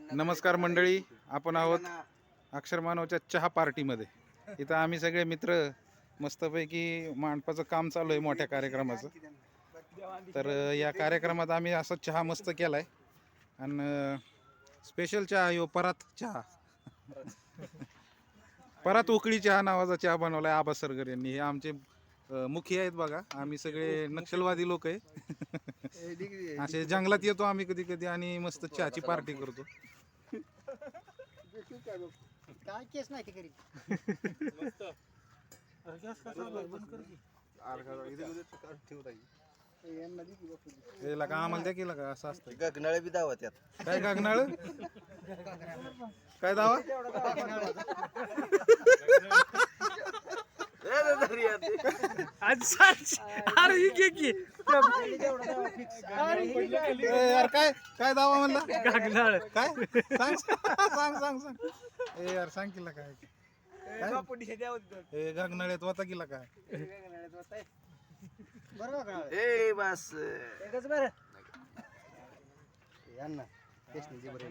नमस्कार मंडळी आपण आहोत अक्षर मानवच्या चहा पार्टीमध्ये. इथं आम्ही सगळे मित्र मस्तपैकी मांडपाचं काम चालू आहे मोठ्या कार्यक्रमाचं. तर या कार्यक्रमात आम्ही असा चहा मस्त केलाय. आणि स्पेशल चहा यो हो, परात चहा. परात उकळी चहा नावाचा चहा बनवलाय आबा सरगर यांनी. हे आमचे मुखी आहेत बघा. आम्ही सगळे नक्षलवादी लोक आहे. असे जंगलात येतो आम्ही कधी कधी आणि मस्त चहाची पार्टी करतो. काय केस नाही ते करीत यांना दे की बघू दे. हे लका आम्हाला केला का असं असतं गगनाळे बी दावत यात. काय कागनाळ काय दावा? ए, यार काय काय दावा म्हणला? काय? सांग सांग सांग सांग. ए यार सांग किला काय? ए गगनाळ्यात होता किला काय? बरं का ए बस. एकच बरं. यांना केस नाही ते बरं.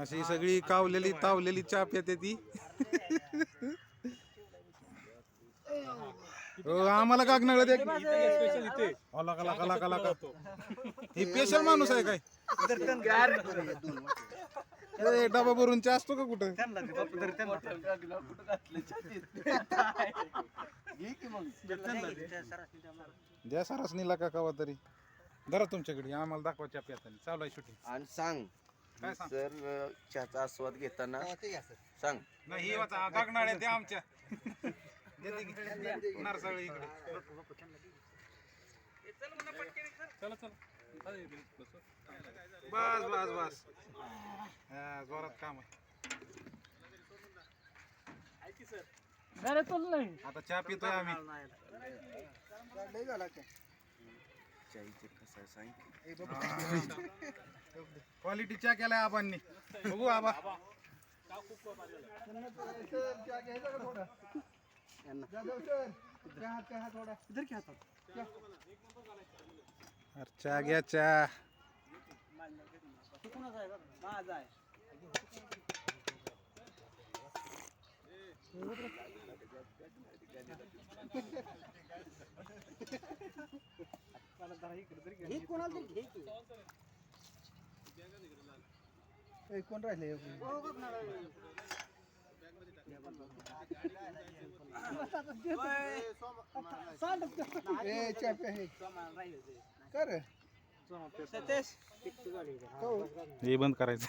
अशी सगळी कावलेली तावलेली चहा पिते ती. हो, आम्हाला कागनाळ द्या की. अहो, लका लका लका लका. हे स्पेशल माणूस आहे काय? ए, डबा भरून चहा असतो का कुठं? द्या सरासनी लका कवा तरी. धरा तुमच्याकडे आम्हाला दाखवा चहा पिताना चालू आहे शूटिंग आणि सांग काय सांग? सर चहाचा आस्वाद घेताना सांग. नाही हे वाचा कागनाळ आहे ते आमच्या. देते इकडे बस बस बस जोरात काम आहे आता चहा पितोय आम्ही क्वालिटी झाला केलाय चाईचे कसं आहे चहा क्वालिटी चहा थोडा आबांनी बघू आबा अरे चहा घ्या चहा हे? कोणाला तरी घे की. ए, कोण राहिले कर हे बंद करायचं.